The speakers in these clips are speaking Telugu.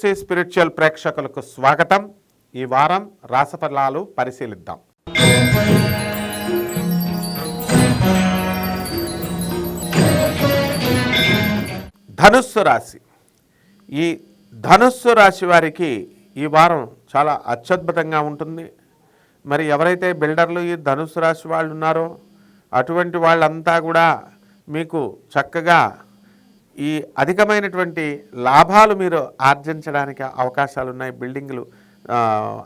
త్రిమూర్తి స్పిరిచువల్ ప్రేక్షకులకు స్వాగతం. ఈ వారం రాసఫలాలు పరిశీలిద్దాం. ధనుస్సు రాశి. ఈ ధనుస్సు రాశి వారికి ఈ వారం చాలా అత్యద్భుతంగా ఉంటుంది. మరి ఎవరైతే బిల్డర్లు ఈ ధనుస్సు రాశి వాళ్ళు ఉన్నారో అటువంటి వాళ్ళంతా కూడా మీకు చక్కగా ఈ అధికమైనటువంటి లాభాలు మీరు ఆర్జించడానికి అవకాశాలు ఉన్నాయి బిల్డింగ్లు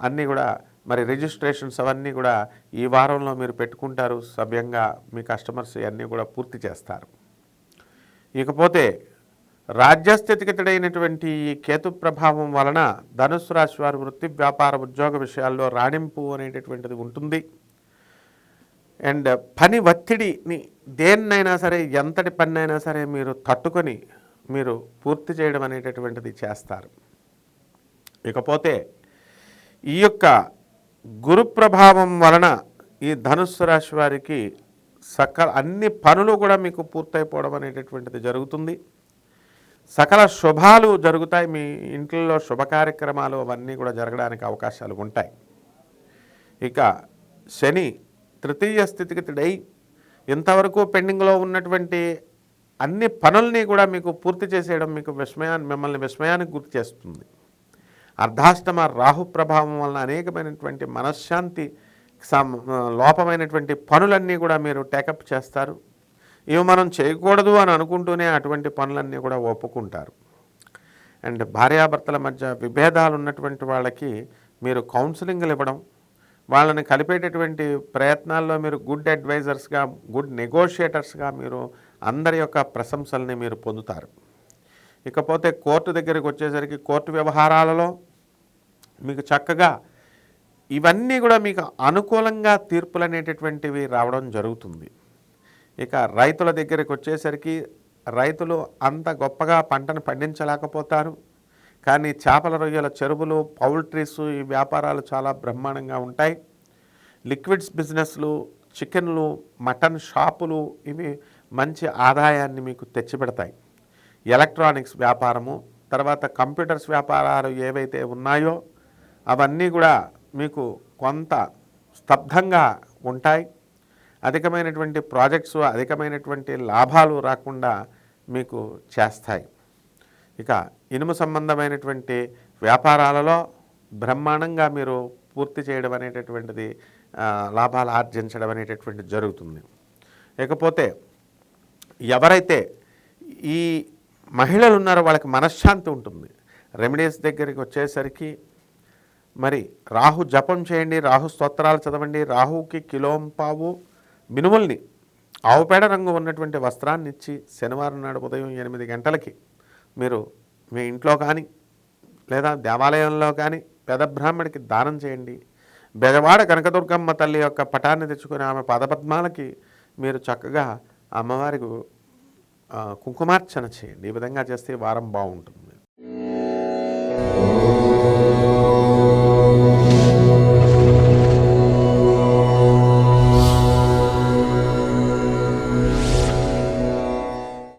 అన్నీ కూడా మరి రిజిస్ట్రేషన్స్ అవన్నీ కూడా ఈ వారంలో మీరు పెట్టుకుంటారు. సభ్యంగా మీ కస్టమర్స్ అన్నీ కూడా పూర్తి చేస్తారు. ఇకపోతే రాజ్యస్థితిగతుడైనటువంటి ఈ కేతు ప్రభావం వలన ధనుసు రాశి వారి వృత్తి వ్యాపార ఉద్యోగ విషయాల్లో రాణింపు అనేటటువంటిది ఉంటుంది. అండ్ పని ఒత్తిడిని దేన్నైనా సరే ఎంతటి పని అయినా సరే మీరు తట్టుకొని మీరు పూర్తి చేయడం అనేటటువంటిది చేస్తారు. ఇకపోతే ఈ యొక్క గురు ప్రభావం వలన ఈ ధనుస్సు రాశి వారికి సకల అన్ని పనులు కూడా మీకు పూర్తయిపోవడం అనేటటువంటిది జరుగుతుంది. సకల శుభాలు జరుగుతాయి. మీ ఇంట్లో శుభ కార్యక్రమాలు అవన్నీ కూడా జరగడానికి అవకాశాలు ఉంటాయి. ఇక శని తృతీయ స్థితిగతుడై ఇంతవరకు పెండింగ్లో ఉన్నటువంటి అన్ని పనుల్ని కూడా మీకు పూర్తి చేసేయడం మీకు విస్మయాన్ని మిమ్మల్ని విస్మయానికి గుర్తు చేస్తుంది. అర్ధాష్టమ రాహు ప్రభావం వలన అనేకమైనటువంటి మనశ్శాంతి లోపమైనటువంటి పనులన్నీ కూడా మీరు టేకప్ చేస్తారు. ఇవి మనం చేయకూడదు అని అనుకుంటూనే అటువంటి పనులన్నీ కూడా ఒప్పుకుంటారు. అండ్ భార్యాభర్తల మధ్య విభేదాలు ఉన్నటువంటి వాళ్ళకి మీరు కౌన్సిలింగ్లు ఇవ్వడం వాళ్ళని కలిపేటటువంటి ప్రయత్నాల్లో మీరు గుడ్ అడ్వైజర్స్గా గుడ్ నెగోషియేటర్స్గా మీరు అందరి యొక్క ప్రశంసల్ని మీరు పొందుతారు. ఇకపోతే కోర్టు దగ్గరికి వచ్చేసరికి కోర్టు వ్యవహారాలలో మీకు చక్కగా ఇవన్నీ కూడా మీకు అనుకూలంగా తీర్పులు అనేటటువంటివి రావడం జరుగుతుంది. ఇక రైతుల దగ్గరికి వచ్చేసరికి రైతులు అంత గొప్పగా పంటను పండించలేకపోతారు. కానీ చేపల రొయ్యల చెరువులు పౌల్ట్రీస్ ఈ వ్యాపారాలు చాలా బ్రహ్మాండంగా ఉంటాయి. లిక్విడ్స్ బిజినెస్లు చికెన్లు మటన్ షాపులు ఇవి మంచి ఆదాయాన్ని మీకు తెచ్చిపెడతాయి. ఎలక్ట్రానిక్స్ వ్యాపారము తర్వాత కంప్యూటర్స్ వ్యాపారాలు ఏవైతే ఉన్నాయో అవన్నీ కూడా మీకు కొంత స్తబ్దంగా ఉంటాయి. అధికమైనటువంటి ప్రాజెక్ట్స్ అధికమైనటువంటి లాభాలు రాకుండా మీకు చేస్తాయి. ఇక ఇనుము సంబంధమైనటువంటి వ్యాపారాలలో బ్రహ్మాండంగా మీరు పూర్తి చేయడం అనేటటువంటిది లాభాలు ఆర్జించడం అనేటటువంటిది జరుగుతుంది. ఇకపోతే ఎవరైతే ఈ మహిళలు ఉన్నారో వాళ్ళకి మనశ్శాంతి ఉంటుంది. రెమెడీస్ దగ్గరికి వచ్చేసరికి మరి రాహు జపం చేయండి రాహు స్తోత్రాలు చదవండి రాహుకి కిలోంపావు మినుముల్ని ఆవుపేడ రంగు ఉన్నటువంటి వస్త్రాన్ని ఇచ్చి శనివారం నాడు ఉదయం ఎనిమిది గంటలకి మీరు మీ ఇంట్లో కానీ లేదా దేవాలయంలో కానీ పెద బ్రాహ్మడికి దానం చేయండి. బెజవాడ కనకదుర్గమ్మ తల్లి యొక్క పటాన్ని తెచ్చుకుని ఆమె పదపద్మాలకి మీరు చక్కగా అమ్మవారికి కుంకుమార్చన చేయండి. ఈ విధంగా చేస్తే వారం బాగుంటుంది.